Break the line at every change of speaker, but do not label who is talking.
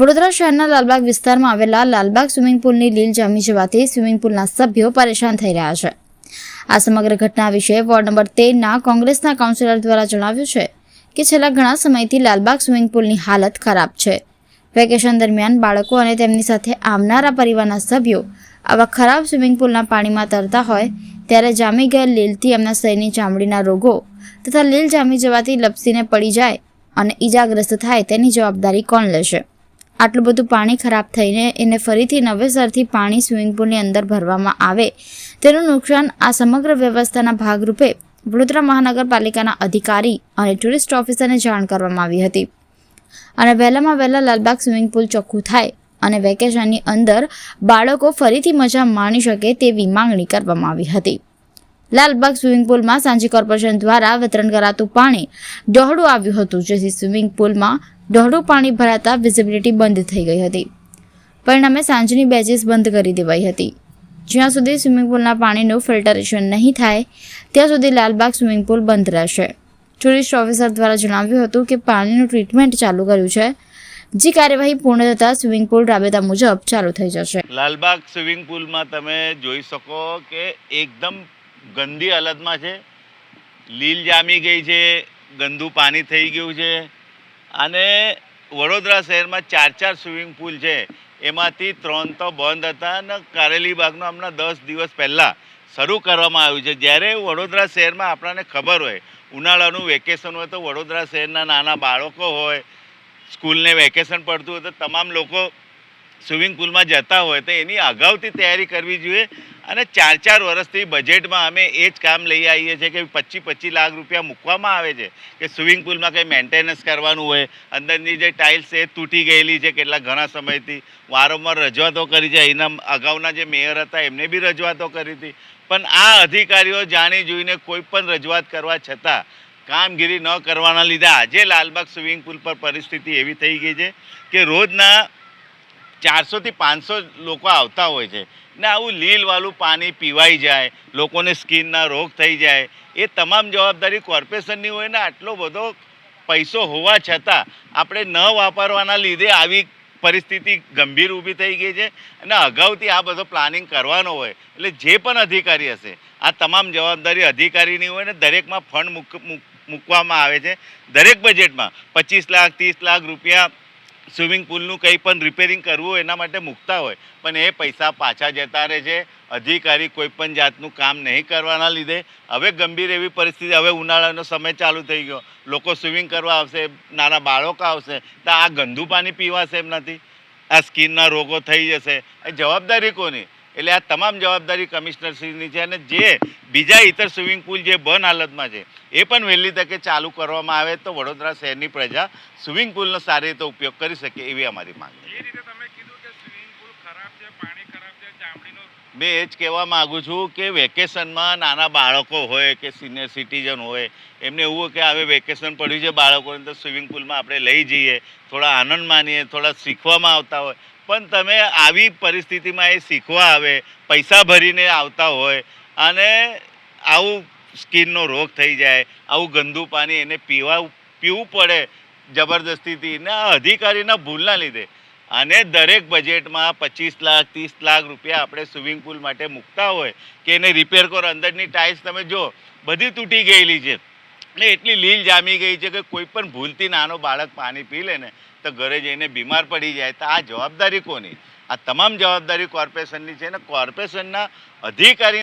વડોદરા શહેરના લાલબાગ વિસ્તારમાં આવેલા લાલબાગ સ્વિમિંગ પુલની લીલ જામી જવાથી સ્વિમિંગ પુલના સભ્યો પરેશાન થઈ રહ્યા છે. આ સમગ્ર ઘટના વિશે વોર્ડ નંબર તેરના કોંગ્રેસના કાઉન્સિલર દ્વારા જણાવ્યું છે કે છેલ્લા ઘણા સમયથી લાલબાગ સ્વિમિંગ પુલની હાલત ખરાબ છે. વેકેશન દરમિયાન બાળકો અને તેમની સાથે આવનારા પરિવારના સભ્યો આવા ખરાબ સ્વિમિંગ પુલના પાણીમાં તરતા હોય ત્યારે જામી ગયેલ લીલથી એમના શરીરની ચામડીના રોગો તથા લીલ જામી જવાથી લપસીને પડી જાય અને ઈજાગ્રસ્ત થાય તેની જવાબદારી કોણ લેશે? આટલું બધું પાણી ખરાબ થઈને એને ફરીથી નવેસરથી પાણી સ્વિમિંગ પુલની અંદર ભરવામાં આવે. તેનું નુકસાન આ સમગ્ર વ્યવસ્થાના ભાગરૂપે વડોદરા મહાનગરપાલિકાના અધિકારી અને ટુરિસ્ટ ઓફિસરને જાણ કરવામાં આવી હતી. અને વહેલામાં વહેલા લાલબાગ સ્વિમિંગ પુલ ચોખ્ખું થાય અને વેકેશનની અંદર બાળકો ફરીથી મજા માણી શકે તેવી માંગણી કરવામાં આવી હતી. લાલબાગ સ્વિમિંગ પુલમાં સાંજી કોર્પોરેશન દ્વારા વિતરણ કરાતું પાણી ડહોળું આવ્યું હતું, જેથી સ્વિમિંગ પુલમાં ડહોળું પાણી ભરાતા વિઝિબિલિટી બંધ થઈ ગઈ હતી. પરિણામે સાંજની બેચીસ બંધ કરી દેવાઈ હતી. જ્યાં સુધી સ્વિમિંગ પુલના પાણીનું ફિલ્ટરેશન નહીં થાય, ત્યાં સુધી લાલબાગ સ્વિમિંગ પુલ બંધ રહેશે. ટુરિસ્ટ ઓફિસર દ્વારા જણાવ્યું હતું કે પાણીનું ટ્રીટમેન્ટ ચાલુ કર્યું છે, જે કાર્યવાહી પૂર્ણ થતાં સ્વિમિંગ પુલ રાબેતા મુજબ ચાલુ થઈ જશે.
લાલબાગ સ્વિમિંગ પુલમાં તમે જોઈ શકો કે એકદમ ગંદી હાલતમાં છે. લીલ જામી ગઈ છે, ગંદુ પાણી થઈ ગયું છે. અને વડોદરા શહેરમાં ચાર ચાર સ્વિમિંગ પુલ છે. એમાંથી ત્રણ તો બંધ હતા અને કારેલી બાગનું હમણાં દસ દિવસ પહેલાં શરૂ કરવામાં આવ્યું છે. જ્યારે વડોદરા શહેરમાં આપણને ખબર હોય, ઉનાળાનું વેકેશન હોય તો વડોદરા શહેરના નાના બાળકો હોય, સ્કૂલને વેકેશન પડતું હોય તો તમામ લોકો સ્વિમિંગ પુલમાં જતા હોય તો એની અગાઉથી તૈયારી કરવી જોઈએ. અને ચાર ચાર વર્ષથી બજેટમાં અમે એ જ કામ લઈ આવીએ છીએ કે પચીસ પચીસ લાખ રૂપિયા મૂકવામાં આવે છે કે સ્વિમિંગ પુલમાં કંઈ મેન્ટેનન્સ કરવાનું હોય, અંદરની જે ટાઇલ્સ છે એ તૂટી ગયેલી છે કેટલા ઘણા સમયથી, વારંવાર રજૂઆતો કરી છે. એના અગાઉના જે મેયર હતા એમને બી રજૂઆતો કરી હતી. પણ આ અધિકારીઓ જાણી જોઈને કોઈ પણ રજૂઆત કરવા છતાં કામગીરી ન કરવાના લીધે આજે લાલબાગ સ્વિમિંગ પુલ પર પરિસ્થિતિ એવી થઈ ગઈ છે કે રોજના ચારસોથી પાંચસો લોકો આવતા હોય છે. ને આવું લીલવાળું પાણી પીવાઈ જાય, લોકોને સ્કિનના રોગ થઈ જાય, એ તમામ જવાબદારી કોર્પોરેશનની હોય ને આટલો બધો પૈસો હોવા છતાં આપણે ન વાપરવાના લીધે આવી પરિસ્થિતિ ગંભીર ઊભી થઈ ગઈ છે અને અગાઉથી આ બધો પ્લાનિંગ કરવાનો હોય એટલે જે પણ અધિકારી હશે, આ તમામ જવાબદારી અધિકારીની હોય ને દરેકમાં ફંડ મૂક મૂક- મૂકવામાં આવે છે. દરેક બજેટમાં પચીસ લાખ, ત્રીસ લાખ રૂપિયા સ્વિમિંગ પુલનું કંઈ પણ રિપેરિંગ કરવું એના માટે મૂકતા હોય, પણ એ પૈસા પાછા જતા રહે છે. અધિકારી કોઈ પણ જાતનું કામ નહીં કરવાના લીધે. હવે ગંભીર એવી પરિસ્થિતિ, હવે ઉનાળાનો સમય ચાલુ થઈ ગયો. લોકો સ્વિમિંગ કરવા આવશે, નાના બાળકો આવશે, તો આ ગંદુ પાણી પીવાશે એમ નથી આ સ્કિનના રોગો થઈ જશે. એ જવાબદારી કોની? એટલે આ તમામ જવાબદારી કમિશનરશ્રીની છે અને જે બીજા ઇતર સ્વિમિંગ પુલ જે બંધ હાલતમાં છે, એ પણ વહેલી તકે ચાલુ કરવામાં આવે તો વડોદરા શહેરની પ્રજા સ્વિમિંગ પુલનો સારી રીતે ઉપયોગ કરી શકે એવી અમારી માંગ છે. મેં એ જ કહેવા માગું છું કે વેકેશનમાં નાના બાળકો હોય કે સિનિયર સિટીઝન હોય, એમને એવું કે હવે વેકેશન પડ્યું છે બાળકોને તો સ્વિમિંગ પુલમાં આપણે લઈ જઈએ, થોડા આનંદ માનીએ, થોડા શીખવામાં આવતા હોય. પણ તમે આવી પરિસ્થિતિમાં એ શીખવા આવે, પૈસા ભરીને આવતા હોય અને આવું સ્કિનનો રોગ થઈ જાય, આવું ગંદુ પાણી એને પીવા, પીવું પડે, જબરદસ્તીથી ને અધિકારીના ભૂલના લીધે. અને દરેક બજેટમાં પચીસ લાખ, ત્રીસ લાખ રૂપિયા આપણે સ્વિમિંગ પુલ માટે મૂકતા હોય કે એને રિપેર કરો, અંદરની ટાઇલ્સ તમે જો બધી તૂટી ગયેલી છે. ને એટલી લીલ જામી ગઈ છે કે કોઈ પણ ભૂલથી નાનો બાળક પાણી પી લે ને, તો ઘરે જઈને બીમાર પડી જાય. તો આ જવાબદારી કોની? આ તમામ જવાબદારી કોર્પોરેશનની છે ને કોર્પોરેશનના અધિકારી